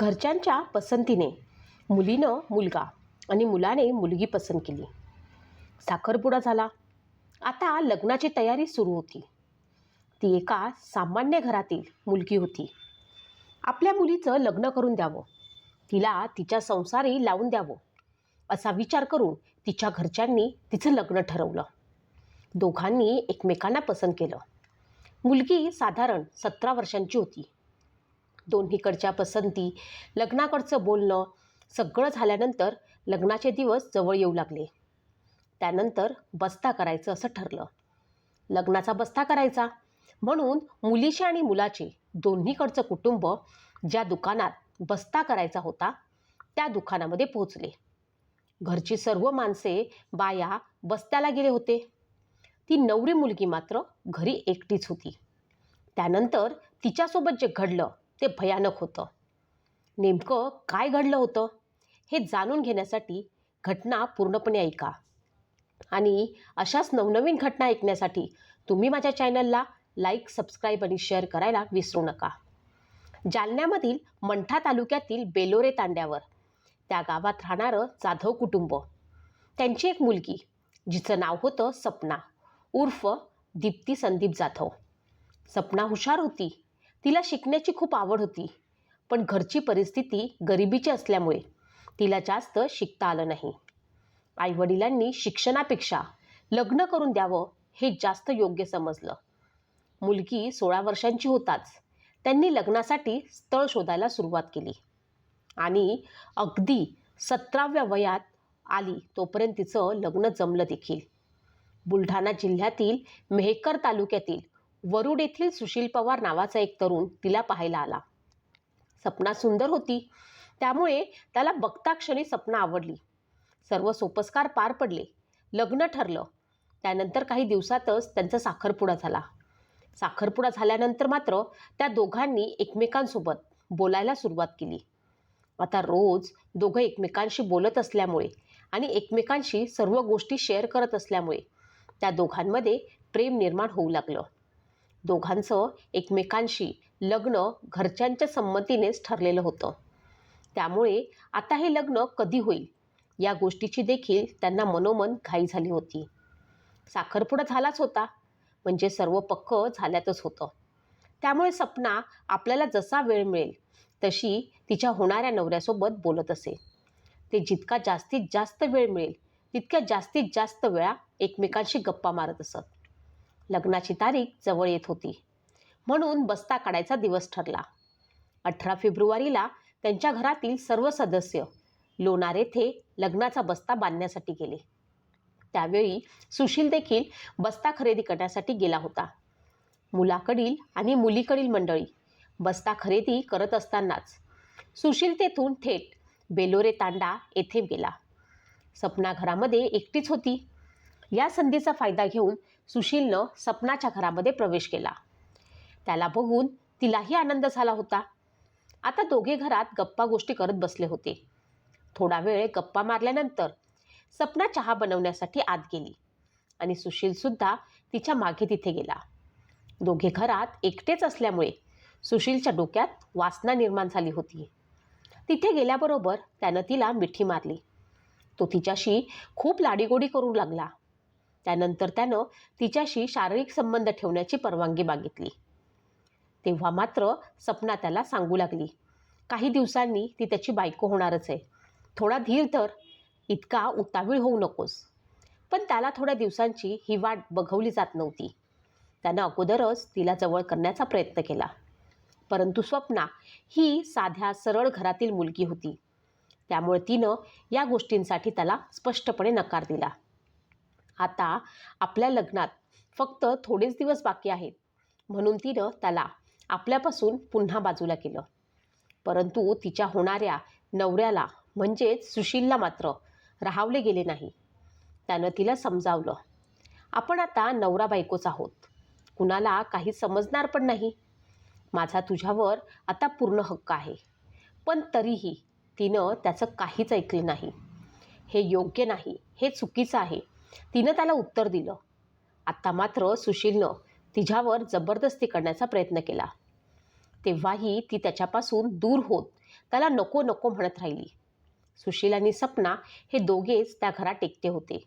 घरच्यांच्या पसंतीने मुलीनं मुलगा आणि मुलाने मुलगी पसंत केली. साखरपुडा झाला. आता लग्नाची तयारी सुरू होती. ती एका सामान्य घरातील मुलगी होती. आपल्या मुलीचं लग्न करून द्यावं. तिला तिच्या संसारी लावून द्यावं असा विचार करून तिच्या घरच्यांनी तिचं लग्न ठरवलं. दोघांनी एकमेकांना पसंत केलं. मुलगी साधारण सतरा वर्षांची होती. दोन्हीकडच्या पसंती लग्नाकडचं बोलणं सगळं झाल्यानंतर लग्नाचे दिवस जवळ येऊ लागले. त्यानंतर बस्ता करायचं असं ठरलं. लग्नाचा बस्ता करायचा. म्हणून मुलीचे आणि मुलाचे दोन्हीकडचं कुटुंब ज्या दुकानात बस्ता करायचा होता त्या दुकानामध्ये पोहोचले. घरची सर्व माणसे बाया बस्त्याला गेले होते. ती नवरी मुलगी मात्र घरी एकटीच होती. त्यानंतर तिच्यासोबत जे घडलं ते भयानक होतं. नेमकं काय घडलं होतं हे जाणून घेण्यासाठी घटना पूर्णपणे ऐका. आणि अशाच नवनवीन घटना ऐकण्यासाठी तुम्ही माझ्या चॅनलला लाईक सबस्क्राईब आणि शेअर करायला विसरू नका. जालन्यामधील मंठा तालुक्यातील बेलोरे तांड्यावर त्या गावात राहणारं जाधव कुटुंब. त्यांची एक मुलगी जिचं नाव होतं सपना. उर्फ दीप्ती संदीप जाधव. सपना हुशार होती तिला शिकण्याची खूप आवड होती. पण घरची परिस्थिती गरिबीची असल्यामुळे तिला जास्त शिकता आलं नाही. आईवडिलांनी शिक्षणापेक्षा लग्न करून द्यावं हे जास्त योग्य समजलं. मुलगी सोळा वर्षांची होताच. त्यांनी लग्नासाठी स्थळ शोधायला सुरुवात केली. आणि अगदी सतराव्या वयात आली तोपर्यंत तिचं लग्न जमलं देखील. बुलढाणा जिल्ह्यातील मेहकर तालुक्यातील वरुड येथील सुशील पवार नावाचा एक तरुण तिला पाहायला आला. सपना सुंदर होती. त्यामुळे त्याला बघताक्षणी सपना आवडली. सर्व सोपस्कार पार पडले. लग्न ठरलं. त्यानंतर काही दिवसातच त्यांचा साखरपुडा झाला. साखरपुडा झाल्यानंतर मात्र त्या दोघांनी एकमेकांसोबत बोलायला सुरुवात केली. आता रोज दोघं एकमेकांशी बोलत असल्यामुळे आणि एकमेकांशी सर्व गोष्टी शेअर करत असल्यामुळे त्या दोघांमध्ये प्रेम निर्माण होऊ लागलं. दोघांचं एकमेकांशी लग्न घरच्यांच्या संमतीनेच ठरलेलं होतं. त्यामुळे आता हे लग्न कधी होईल? या गोष्टीची देखील त्यांना मनोमन घाई झाली होती. साखरपुडा झालाच होता. म्हणजे सर्व पक्क झाल्यातच होतं. त्यामुळे सपना आपल्याला जसा वेळ मिळेल तशी तिच्या होणाऱ्या नवऱ्यासोबत बोलत असे. ते जितका जास्तीत जास्त वेळ मिळेल तितक्या जास्तीत जास्त वेळा एकमेकांशी गप्पा मारत असत. लग्नाची तारीख जवळ येत होती. म्हणून बस्ता काढायचा दिवस ठरला. अठरा फेब्रुवारीला त्यांच्या घरातील सर्व सदस्य लोणार येथे लग्नाचा बस्ता बांधण्यासाठी गेले. त्यावेळी सुशील देखील बस्ता खरेदी करण्यासाठी गेला होता. मुलाकडील आणि मुलीकडील मंडळी बस्ता खरेदी करत असतानाच सुशील तेथून थेट बेलोरे तांडा येथे गेला. सपना घरामध्ये एकटीच होती. या संधीचा फायदा घेऊन सुशीलनं सपनाच्या घरामध्ये प्रवेश केला. त्याला बघून तिलाही आनंद झाला होता. आता दोघे घरात गप्पा गोष्टी करत बसले होते. थोडा वेळ गप्पा मारल्यानंतर सपना चहा बनवण्यासाठी आत गेली आणि सुशीलसुद्धा तिच्यामागे तिथे गेला. दोघे घरात एकटेच असल्यामुळे सुशीलच्या डोक्यात वासना निर्माण झाली होती. तिथे गेल्याबरोबर त्यानं तिला मिठी मारली. तो तिच्याशी खूप लाडीगोडी करू लागला. त्यानंतर त्यानं तिच्याशी शारीरिक संबंध ठेवण्याची परवानगी मागितली. तेव्हा मात्र सपना त्याला सांगू लागली काही दिवसांनी ती त्याची बायको होणारच आहे. थोडा धीर तर इतका उतावीळ होऊ नकोस. पण त्याला थोड्या दिवसांची ही वाट बघवली जात नव्हती. त्यानं अगोदरच तिला जवळ करण्याचा प्रयत्न केला. परंतु स्वप्ना ही साध्या सरळ घरातील मुलगी होती. त्यामुळे तिनं या गोष्टींसाठी त्याला स्पष्टपणे नकार दिला. आता आपल्या लग्नात फक्त थोडेच दिवस बाकी आहेत. म्हणून तिनं त्याला आपल्यापासून पुन्हा बाजूला केलं. परंतु तिच्या होणाऱ्या नवऱ्याला म्हणजेच सुशीलला मात्र राहावले गेले नाही. त्यानं तिला समजावलं आपण आता नवरा बायकोच आहोत. कुणाला काही समजणार पण नाही. माझा तुझ्यावर आता पूर्ण हक्क आहे. पण तरीही तिनं त्याचं काहीच ऐकलं नाही. हे योग्य नाही. हे चुकीचं आहे. तिनं त्याला उत्तर दिलं. आत्ता मात्र सुशीलनं तिच्यावर जबरदस्ती करण्याचा प्रयत्न केला. तेव्हाही ती त्याच्यापासून दूर होत त्याला नको नको म्हणत राहिली. सुशील आणि सपना हे दोघेच त्या घरात टेकते होते.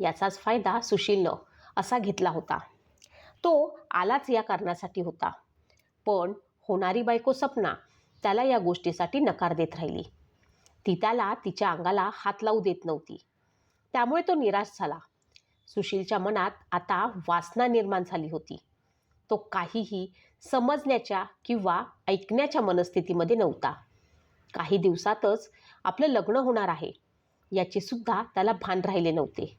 याचाच फायदा सुशीलनं असा घेतला होता. तो आलाच या कारणासाठी होता. पण होणारी बायको सपना त्याला या गोष्टीसाठी नकार देत राहिली. ती त्याला तिच्या अंगाला हात लावू देत नव्हती. त्यामुळे तो निराश झाला. सुशीलच्या मनात आता वासना निर्माण झाली होती. तो काहीही समजण्याच्या किंवा ऐकण्याच्या मनस्थितीमध्ये नव्हता. काही दिवसातच आपलं लग्न होणार आहे. याचे सुद्धा त्याला भान राहिले नव्हते.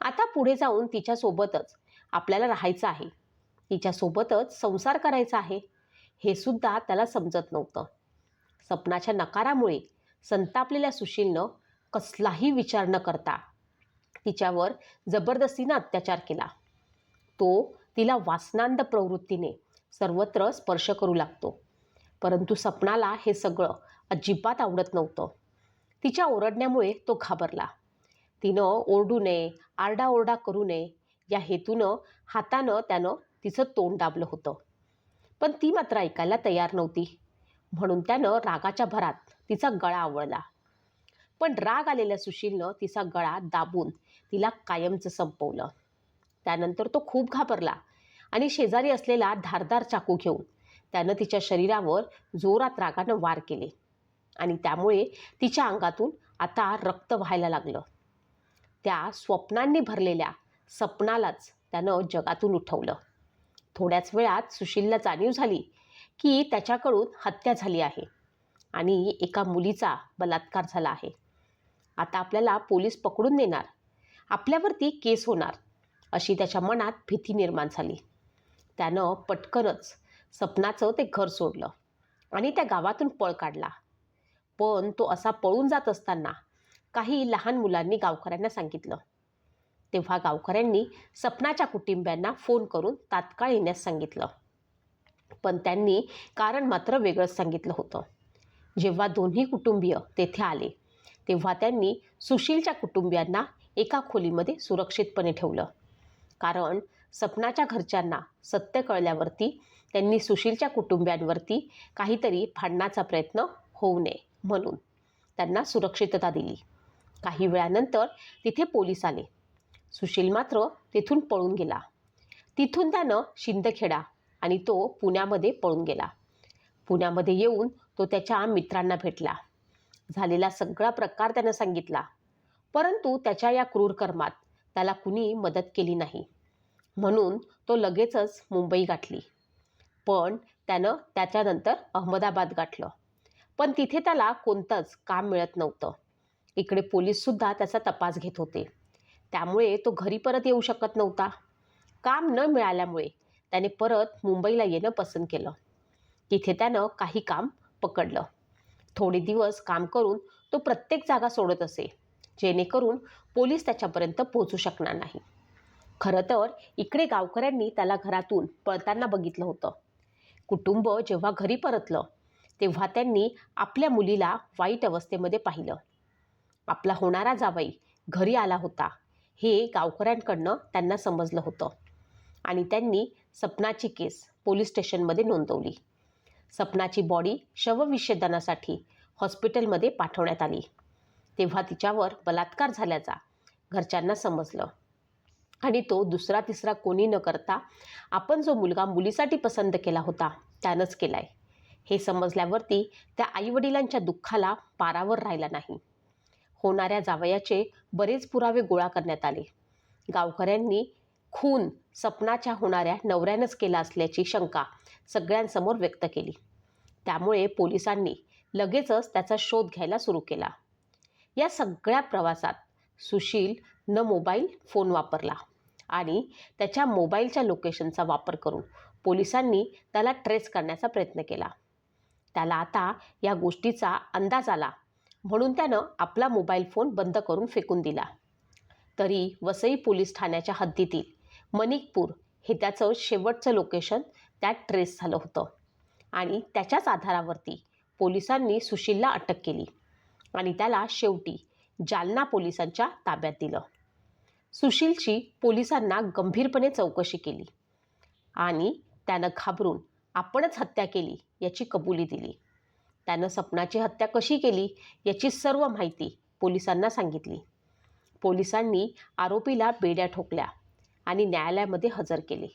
आता पुढे जाऊन तिच्यासोबतच आपल्याला राहायचं आहे. तिच्यासोबतच संसार करायचा आहे. हे सुद्धा त्याला समजत नव्हतं. सपनाच्या नकारामुळे संतापलेल्या सुशीलनं कसलाही विचार न करता तिच्यावर जबरदस्तीनं अत्याचार केला. तो तिला वासनांद प्रवृत्तीने सर्वत्र स्पर्श करू लागतो. परंतु सपनाला हे सगळं अजिबात आवडत नव्हतं. तिच्या ओरडण्यामुळे तो घाबरला. तिनं ओरडू नये आरडाओरडा करू नये या हेतूनं हातानं त्यानं तिचं तोंड दाबलं होतं. पण ती मात्र ऐकायला तयार नव्हती. म्हणून त्यानं रागाच्या भरात तिचा गळा आवळला. पण राग आलेल्या सुशीलनं तिचा गळा दाबून तिला कायमचं संपवलं. त्यानंतर तो खूप घाबरला आणि शेजारी असलेला धारदार चाकू घेऊन त्यानं तिच्या शरीरावर जोरात रागानं वार केले आणि त्यामुळे तिच्या अंगातून आता रक्त व्हायला लागलं. त्या स्वप्नांनी भरलेल्या सपनालाच त्यानं जगातून उठवलं. थोड्याच वेळात सुशीलला जाणीव झाली की त्याच्याकडून हत्या झाली आहे आणि एका मुलीचा बलात्कार झाला आहे. आता आपल्याला पोलीस पकडून नेणार आपल्यावरती केस होणार अशी त्याच्या मनात भीती निर्माण झाली. त्यानं पटकनच सपनाचं ते घर सोडलं आणि त्या गावातून पळ काढला. पण तो असा पळून जात असताना काही लहान मुलांनी गावकऱ्यांना सांगितलं. तेव्हा गावकऱ्यांनी सपनाच्या कुटुंबियांना फोन करून तात्काळ येण्यास सांगितलं. पण त्यांनी कारण मात्र वेगळंच सांगितलं होतं. जेव्हा दोन्ही कुटुंबीय तेथे आले तेव्हा त्यांनी सुशीलच्या कुटुंबियांना एका खोलीमध्ये सुरक्षितपणे ठेवलं. कारण सपनाच्या घरच्यांना सत्य कळल्यावरती त्यांनी सुशीलच्या कुटुंबियांवरती काहीतरी फाडण्याचा प्रयत्न होऊ नये म्हणून त्यांना सुरक्षितता दिली. काही वेळानंतर तिथे पोलीस आले. सुशील मात्र तिथून पळून गेला. तिथून त्यानं शिंदखेडा आणि तो पुण्यामध्ये पळून गेला. पुण्यामध्ये येऊन तो त्याच्या मित्रांना भेटला. झालेला सगळा प्रकार त्यानं सांगितला. परंतु त्याच्या या क्रूर कर्मात त्याला कुणी मदत केली नाही. म्हणून तो लगेचच मुंबई गाठली. पण त्यानं त्याच्यानंतर अहमदाबाद गाठलं. पण तिथे त्याला कोणतंच काम मिळत नव्हतं. इकडे पोलीससुद्धा त्याचा तपास घेत होते. त्यामुळे तो घरी परत येऊ शकत नव्हता. काम न मिळाल्यामुळे त्याने परत मुंबईला येणं पसंत केलं. तिथे त्यानं काही काम पकडलं. थोडे दिवस काम करून तो प्रत्येक जागा सोडत असे. जेणेकरून पोलीस त्याच्यापर्यंत पोहोचू शकणार नाही. खरं तर इकडे गावकऱ्यांनी त्याला घरातून पळताना बघितलं होतं. कुटुंब जेव्हा घरी परतलं तेव्हा त्यांनी आपल्या मुलीला वाईट अवस्थेमध्ये पाहिलं. आपला होणारा जावई घरी आला होता हे गावकऱ्यांकडनं त्यांना समजलं होतं आणि त्यांनी सपनाची केस पोलीस स्टेशनमध्ये नोंदवली. सपनाची बॉडी शवविच्छेदनासाठी हॉस्पिटलमध्ये पाठवण्यात आली. तेव्हा तिच्यावर बलात्कार झाल्याचा घरच्यांना समजलं. आणि तो दुसरा तिसरा कोणी न करता आपण जो मुलगा मुलीसाठी पसंत केला होता त्यानंच केला आहे हे समजल्यावरती त्या आईवडिलांच्या दुःखाला पारावर राहिला नाही. होणाऱ्या जावयाचे बरेच पुरावे गोळा करण्यात आले. गावकऱ्यांनी खून सपनाच्या होणाऱ्या नवऱ्यानंच केला असल्याची शंका सगळ्यांसमोर व्यक्त केली. त्यामुळे पोलिसांनी लगेचच त्याचा शोध घ्यायला सुरू केला. या सगळ्या प्रवासात सुशील न मोबाईल फोन वापरला आणि त्याच्या मोबाईलच्या लोकेशनचा वापर करून पोलिसांनी त्याला ट्रेस करण्याचा प्रयत्न केला. त्याला आता या गोष्टीचा अंदाज आला म्हणून त्यानं आपला मोबाईल फोन बंद करून फेकून दिला. तरी वसई पोलीस ठाण्याच्या हद्दीतील मणिकपूर हे त्याचं शेवटचं लोकेशन त्यात ट्रेस झालं होतं आणि त्याच्याच आधारावरती पोलिसांनी सुशीलला अटक केली. आणि त्याला शेवटी जालना पोलिसांच्या ताब्यात दिलं. सुशीलची पोलिसांना गंभीरपणे चौकशी केली आणि त्यानं घाबरून आपणच हत्या केली याची कबुली दिली. त्यानं सपनाची हत्या कशी केली याची सर्व माहिती पोलिसांना सांगितली. पोलिसांनी आरोपीला बेड्या ठोकल्या आणि न्यायालयामध्ये हजर केले.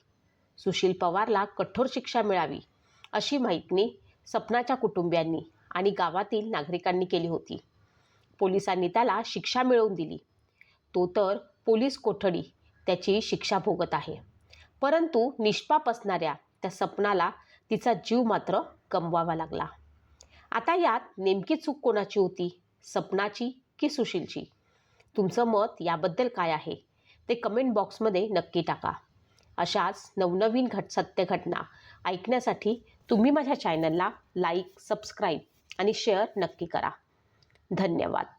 सुशील पवारला कठोर शिक्षा मिळावी अशी माहिती सपनाच्या कुटुंबियांनी आणि गावातील नागरिकांनी केली होती. पोलिसांनी त्याला शिक्षा मिळवून दिली. तो तर पोलीस कोठडी त्याची शिक्षा भोगत आहे. परंतु निष्पाप असणाऱ्या त्या सपनाला तिचा जीव मात्र गमवावा लागला. आता यात नेमकी चूक कोणाची होती? सपनाची की सुशीलची? तुमचं मत याबद्दल काय आहे? ते कमेंट बॉक्समध्ये नक्की टाका. अशाच नवनवीन घट सत्य घटना ऐकण्यासाठी तुम्ही माझ्या चॅनलला लाईक सबस्क्राईब आणि शेअर नक्की करा. धन्यवाद.